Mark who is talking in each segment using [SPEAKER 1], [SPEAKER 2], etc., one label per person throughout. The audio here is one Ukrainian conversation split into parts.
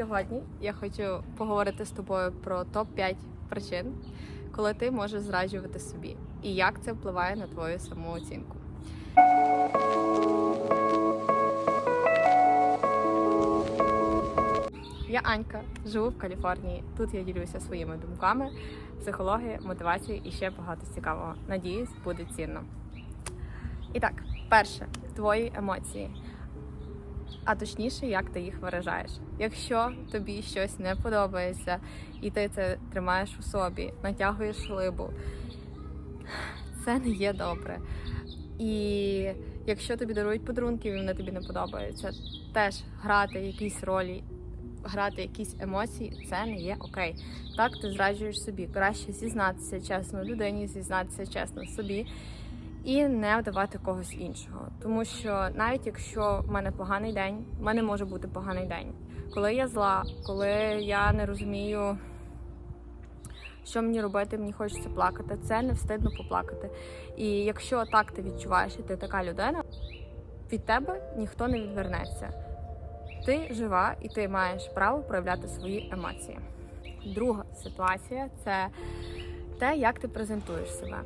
[SPEAKER 1] Сьогодні я хочу поговорити з тобою про топ-5 причин, коли ти можеш зраджувати собі, і як це впливає на твою самооцінку. Я Анька, живу в Каліфорнії. Тут я ділюся своїми думками, психологією, мотивацією і ще багато цікавого. Надіюсь, буде цінно. І так, перше, твої емоції. А точніше, як ти їх виражаєш. Якщо тобі щось не подобається, і ти це тримаєш у собі, натягуєш либу, це не є добре. І якщо тобі дарують подарунки, і вони тобі не подобаються, теж грати якісь ролі, грати якісь емоції, це не є окей. Так ти зраджуєш собі. Краще зізнатися чесно людині, зізнатися чесно собі і не вдавати когось іншого. Тому що навіть якщо в мене поганий день, в мене може бути поганий день. Коли я зла, коли я не розумію, що мені робити, мені хочеться плакати, це не встидно поплакати. І якщо так ти відчуваєш, і ти така людина, від тебе ніхто не відвернеться. Ти жива і ти маєш право проявляти свої емоції. Друга ситуація це те, як ти презентуєш себе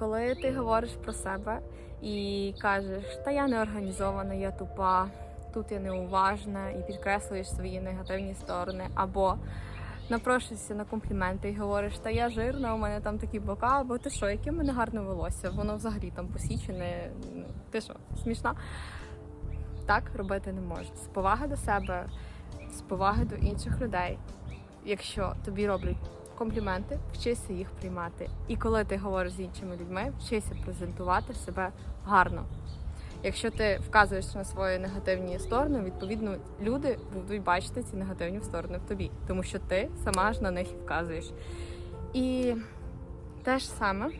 [SPEAKER 1] коли ти говориш про себе і кажеш, та я не організована, я тупа, тут я неуважна, і підкреслюєш свої негативні сторони, або напрошуєшся на компліменти і говориш, та я жирна, у мене там такі бока, або ти що, яке в мене гарне волосся, воно взагалі там посічене. Ну, ти що, смішна? Так робити не можна. З поваги до себе, з поваги до інших людей. Якщо тобі роблять компліменти, вчися їх приймати. І коли ти говориш з іншими людьми, вчися презентувати себе гарно. Якщо ти вказуєш на свої негативні сторони, відповідно люди будуть бачити ці негативні сторони в тобі, тому що ти сама ж на них і вказуєш. І те ж саме,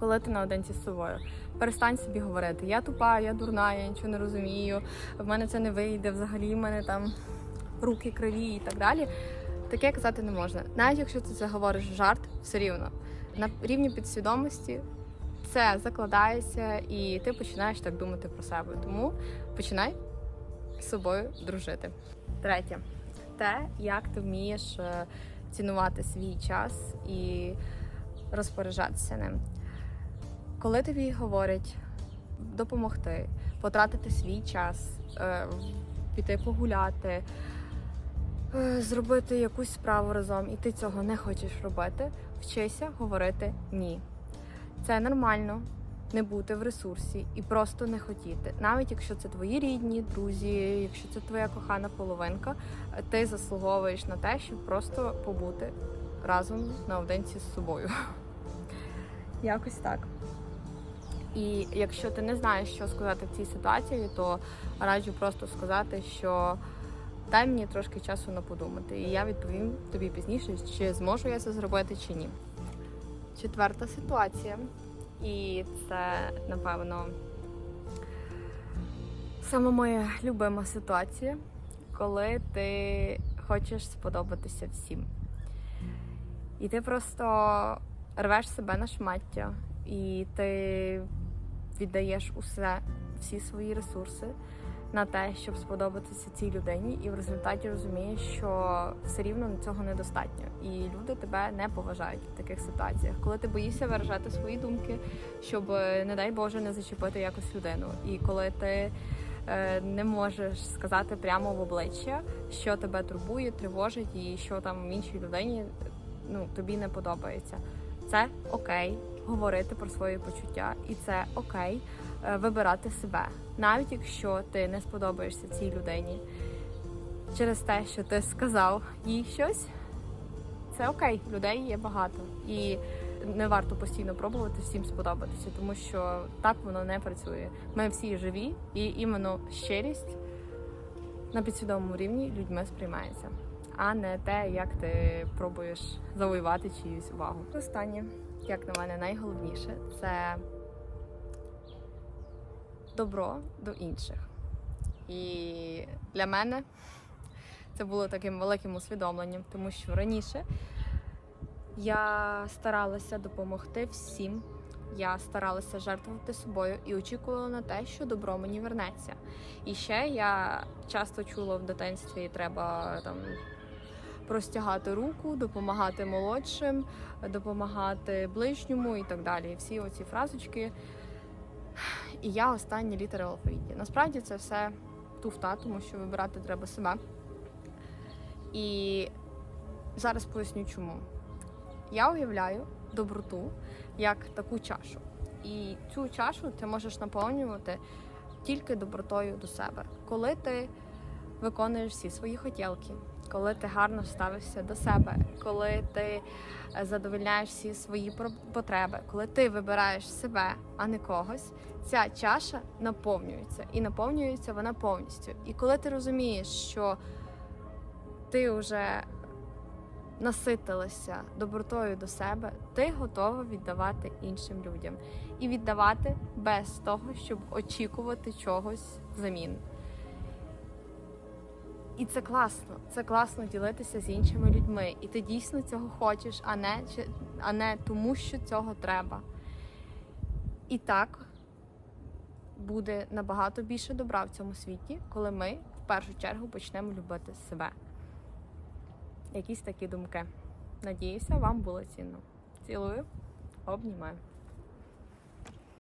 [SPEAKER 1] коли ти наодинці з собою. Перестань собі говорити, я тупа, я дурна, я нічого не розумію, в мене це не вийде, взагалі в мене там руки криві і так далі. Таке казати не можна. Навіть якщо ти це говориш жарт, все рівно. На рівні підсвідомості це закладається, і ти починаєш так думати про себе. Тому починай з собою дружити. Третє, те, як ти вмієш е, цінувати свій час і розпоряджатися ним. Коли тобі говорять допомогти, потратити свій час, е, піти погуляти. Е, Зробити якусь справу разом, і ти цього не хочеш робити, вчися говорити ні. Це нормально не бути в ресурсі і просто не хотіти. Навіть якщо це твої рідні, друзі, якщо це твоя кохана половинка, ти заслуговуєш на те, щоб просто побути разом наодинці з собою. Якось так. І якщо ти не знаєш, що сказати в цій ситуації, то раджу просто сказати, що дай мені трошки часу на подумати, і я відповім тобі пізніше, чи зможу я це зробити чи ні. Четверта ситуація, і це, напевно, сама моя любима ситуація, коли ти хочеш сподобатися всім. І ти просто рвеш себе на шмаття, і ти віддаєш усе, всі свої ресурси на те, щоб сподобатися цій людині, і в результаті розумієш, що все рівно цього недостатньо. І люди тебе не поважають в таких ситуаціях, коли ти боїшся виражати свої думки, щоб, не дай Боже, не зачепити якось людину. І коли ти е, не можеш сказати прямо в обличчя, що тебе турбує, тривожить, і що там іншій людині ну, тобі не подобається. Це окей говорити про свої почуття, і це окей е, вибирати себе, навіть якщо ти не сподобаєшся цій людині через те, що ти сказав їй щось. Це окей, людей є багато, і не варто постійно пробувати всім сподобатися, тому що так воно не працює. Ми всі живі, і іменно щирість на підсвідомому рівні людьми сприймається, а не те, як ти пробуєш завоювати чиюсь увагу. Останнє, як на мене, найголовніше це добро до інших. І для мене це було таким великим усвідомленням, тому що раніше я старалася допомогти всім, Я старалася жертвувати собою і очікувала на те, що добро мені вернеться. І ще я часто чула в дитинстві, треба там простягати руку, допомагати молодшим, допомагати ближньому і так далі. Всі оці фразочки. І я останні літери в. Насправді це все туфта, тому що вибирати треба себе. І зараз поясню чому. Я уявляю доброту як таку чашу. І цю чашу ти можеш наповнювати тільки добротою до себе. Коли ти виконуєш всі свої хотілки, коли ти гарно ставишся до себе, коли ти е, задовольняєш всі свої потреби, коли ти вибираєш себе, а не когось, ця чаша наповнюється і наповнюється вона повністю. І коли ти розумієш, що ти вже наситилася добротою до себе, ти готова віддавати іншим людям і віддавати без того, щоб очікувати чогось взамін. І це класно. Це класно ділитися з іншими людьми. І ти дійсно цього хочеш, а не, а не тому, що цього треба. І так буде набагато більше добра в цьому світі, коли ми в першу чергу почнемо любити себе. Якісь такі думки. Надіюся, вам було цінно. Цілую, обнімаю.